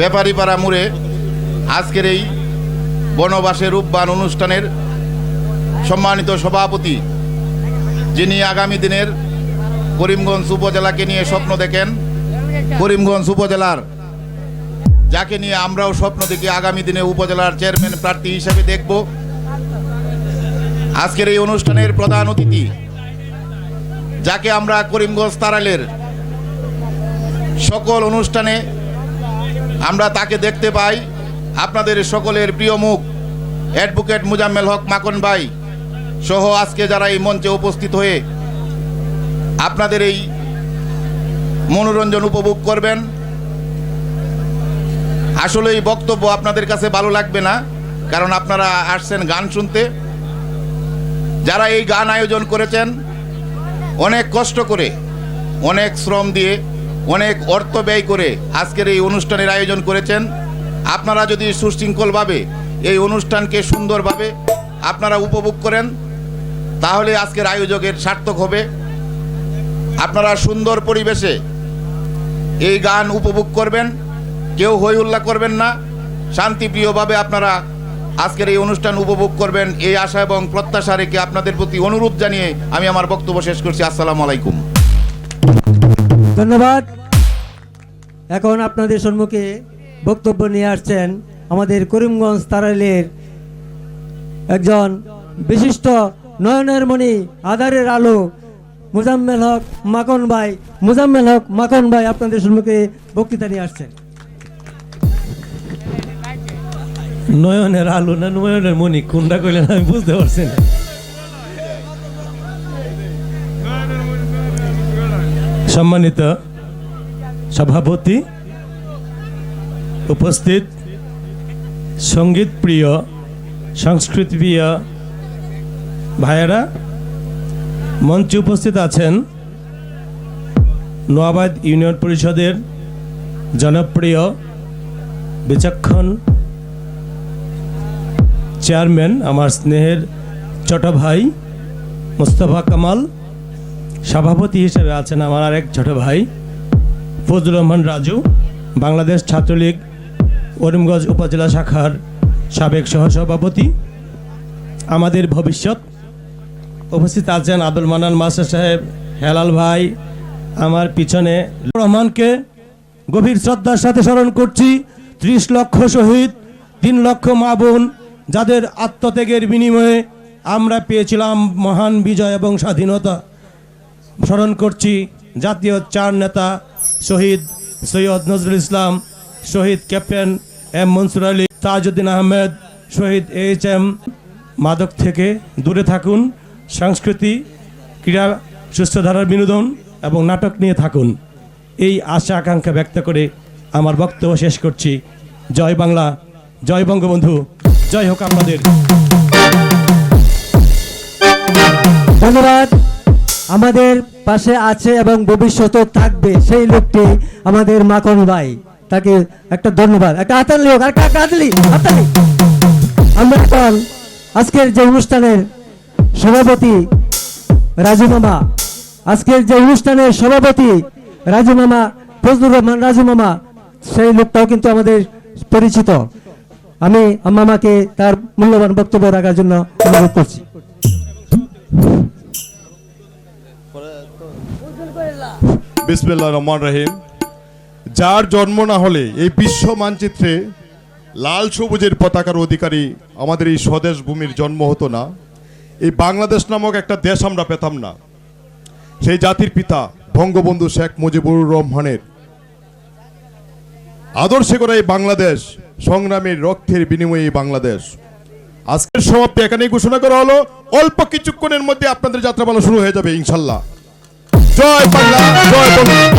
ব্যাপারীপাড়া মোড়ে আজকের এই বনবাসের রূপবান অনুষ্ঠানের সম্মানিত সভাপতি, যিনি আগামী দিনের করিমগঞ্জ উপজেলাকে নিয়ে স্বপ্ন দেখেন, করিমগঞ্জ উপজেলার যাকে নিয়ে আমরাও স্বপ্ন দেখি, আগামী দিনে উপজেলার চেয়ারম্যান প্রার্থী হিসেবে দেখব। আজকের এই অনুষ্ঠানের প্রধান অতিথি, যাকে আমরা করিমগঞ্জ তারালের সকল অনুষ্ঠানে আমরা তাকে দেখতে পাই। আপনাদের সকলের প্রিয় মুখ, অ্যাডভোকেট মুজাম্মেল হক মাকন ভাই সহ আজকে যারা এই মঞ্চে উপস্থিত হয়ে আপনাদের এই মনোরঞ্জন উপভোগ করবেন। আসলে এই বক্তব্য আপনাদের কাছে ভালো লাগবে না, কারণ আপনারা আসছেন গান শুনতে। যারা এই গান আয়োজন করেছেন, অনেক কষ্ট করে, অনেক শ্রম দিয়ে অনেক অর্থ ব্যয় করে আজকের এই অনুষ্ঠানের আয়োজন করেছেন। আপনারা যদি সুশৃঙ্খলভাবে এই অনুষ্ঠানকে সুন্দরভাবে আপনারা উপভোগ করেন, তাহলে আজকের আয়োজকের সার্থক হবে। আপনারা সুন্দর পরিবেশে এই গান উপভোগ করবেন, কেউ হই উল্লাহ করবেন না। শান্তিপ্রিয়ভাবে আপনারা আজকের এই অনুষ্ঠান উপভোগ করবেন। এই আশা এবং প্রত্যাশা রেখে আপনাদের প্রতি অনুরোধ জানিয়ে আমি আমার বক্তব্য শেষ করছি। আসসালামু আলাইকুম। ধন্যবাদ। এখন আপনাদের সম্মুখে বক্তব্য নিয়ে আসছেন আমাদের করিমগঞ্জ তারাইলের একজন বিশিষ্ট নয়নের মণি আধারের আলো, মুজাম্মেল হক মাখন ভাই। মুজাম্মেল হক মাখন ভাই আপনাদের সম্মুখে বক্তৃতা নিয়ে আসছেন। নয়নের আলো না নয়নের মণি? কোনটা কইলেন আমি বুঝতে পারছি না। সম্মানিত সভাপতি, উপস্থিত সংগীত প্রিয় সংস্কৃতি প্রিয় ভাইয়েরা, মঞ্চে উপস্থিত আছেন নোয়াবাদ ইউনিয়ন পরিষদের জনপ্রিয় বিচক্ষণ চেয়ারম্যান, আমার স্নেহের ছোট ভাই মোস্তফা কামাল, সভাপতি হিসেবে আছেন আমার আরেক ছোট ভাই। ফজলুর রহমান রাজু, বাংলাদেশ ছাত্রলীগ করিমগঞ্জ উপজেলা শাখার সাবেক সহসভাপতি। আমাদের ভবিষ্যৎ। উপস্থিত আছেন আব্দুল মানান মাস্টার সাহেব, হেলাল ভাই, আমার পিছনে রহমানকে গভীর শ্রদ্ধার সাথে স্মরণ করছি। ত্রিশ লক্ষ শহীদ, তিন লক্ষ মা বোন, যাদের আত্মত্যাগের বিনিময়ে আমরা পেয়েছিলাম মহান বিজয় এবং স্বাধীনতা। স্মরণ করছি জাতীয় চার নেতা শহীদ সৈয়দ নজরুল ইসলাম, শহীদ ক্যাপ্টেন এম মনসুর আলী, তাজউদ্দিন আহমেদ, শহীদ এইচ এম মাদক থেকে দূরে থাকুন, সংস্কৃতি, ক্রীড়া সুস্থধারার বিনোদন এবং নাটক নিয়ে থাকুন। এই আশা আকাঙ্ক্ষা ব্যক্ত করে আমার বক্তব্য শেষ করছি। জয় বাংলা, জয় বঙ্গবন্ধু, জয় হোক আমাদের। ধন্যবাদ। আমাদের পাশে আছে এবং ভবিষ্যতেও থাকবে সেই লোকটি আমাদের মাখন ভাই। তাকে একটা ধন্যবাদ। একটা হাতালি হোক একটা হাতালি হাতালি আমরা এখন আজকের যে অনুষ্ঠানের সভাপতি রাজু মামা, আজকের যে অনুষ্ঠানের সভাপতি রাজু মামা, ফজলুর রহমান রাজু মামা, সেই লোকটাও কিন্তু আমাদের পরিচিত। আমি মামাকে তার মূল্যবান বক্তব্য রাখার জন্য অনুরোধ করছি। বিসমিল্লাহ রহমান রহিম। যার জন্ম না হলে এই বিশ্ব মানচিত্রে লাল সবুজের পতাকার অধিকারী আমাদের এই স্বদেশ ভূমির জন্ম হতো না। এই বাংলাদেশ নামক একটা দেশ আমরা পেতাম না। সেই জাতির পিতা বঙ্গবন্ধু শেখ মুজিবুর রহমানের। আদর্শে করা এই বাংলাদেশ সংগ্রামের রক্তের বিনিময়ে এই বাংলাদেশ। আজকের সমাপ্তি এখানেই ঘোষণা করা হলো। অল্প কিছুক্ষণের মধ্যে আপনাদের যাত্রাপালা শুরু হয়ে যাবে, ইনশাল্লাহ। জয় বাংলা জয় বঙ্গ